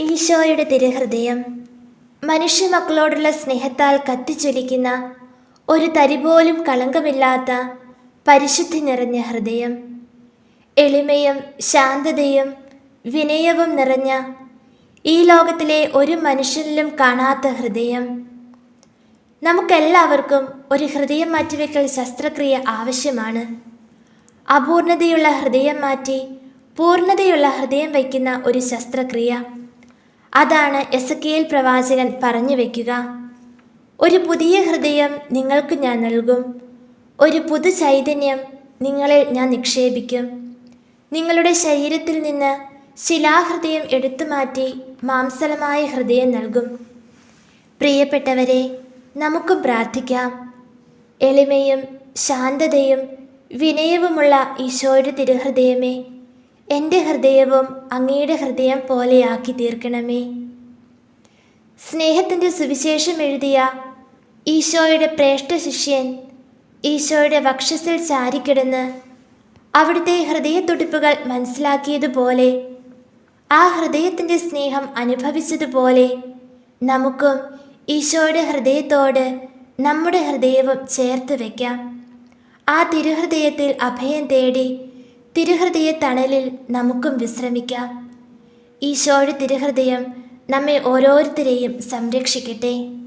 ഈശോയുടെ തിരുഹൃദയം മനുഷ്യ മക്കളോടുള്ള സ്നേഹത്താൽ കത്തിച്ചൊലിക്കുന്ന ഒരു തരി പോലും കളങ്കമില്ലാത്ത പരിശുദ്ധി നിറഞ്ഞ ഹൃദയം. എളിമയും ശാന്തതയും വിനയവും നിറഞ്ഞ ഈ ലോകത്തിലെ ഒരു മനുഷ്യനിലും കാണാത്ത ഹൃദയം. നമുക്കെല്ലാവർക്കും ഒരു ഹൃദയം മാറ്റിവെക്കൽ ശസ്ത്രക്രിയ ആവശ്യമാണ്. അപൂർണതയുള്ള ഹൃദയം മാറ്റി പൂർണതയുള്ള ഹൃദയം വയ്ക്കുന്ന ഒരു ശസ്ത്രക്രിയ. അതാണ് എസക്കിയേൽ പ്രവാചകൻ പറഞ്ഞു വയ്ക്കുക ഒരു പുതിയ ഹൃദയം നിങ്ങൾക്ക് ഞാൻ നൽകും. ഒരു പുതു ചൈതന്യം നിങ്ങളിൽ ഞാൻ നിക്ഷേപിക്കും. നിങ്ങളുടെ ശരീരത്തിൽ നിന്ന് ശിലാഹൃദയം എടുത്തു മാറ്റി മാംസലമായ ഹൃദയം നൽകും. പ്രിയപ്പെട്ടവരെ നമുക്ക് പ്രാർത്ഥിക്കാം. എളിമയും ശാന്തതയും വിനയവുമുള്ള ഈശോയുടെ തിരുഹൃദയമേ എന്റെ ഹൃദയവും അങ്ങയുടെ ഹൃദയം പോലെയാക്കി തീർക്കണമേ. സ്നേഹത്തിന്റെ സുവിശേഷം എഴുതിയ ഈശോയുടെ പ്രേഷ്ഠ ശിഷ്യൻ ഈശോയുടെ വക്ഷസിൽ ചാരിക്കിടന്ന് അവിടുത്തെ ഹൃദയത്തുടിപ്പുകൾ മനസ്സിലാക്കിയതുപോലെ ആ ഹൃദയത്തിന്റെ സ്നേഹം അനുഭവിച്ചതുപോലെ നമുക്കും ഈശോയുടെ ഹൃദയത്തോട് നമ്മുടെ ഹൃദയവും ചേർത്ത് വയ്ക്കാം ആ തിരുഹൃദയത്തിൽ അഭയം തേടി തിരുഹൃദയ തണലിൽ നമുക്കും വിശ്രമിക്കാം. ഈശോയുടെ തിരുഹൃദയം നമ്മെ ഓരോരുത്തരെയും സംരക്ഷിക്കട്ടെ.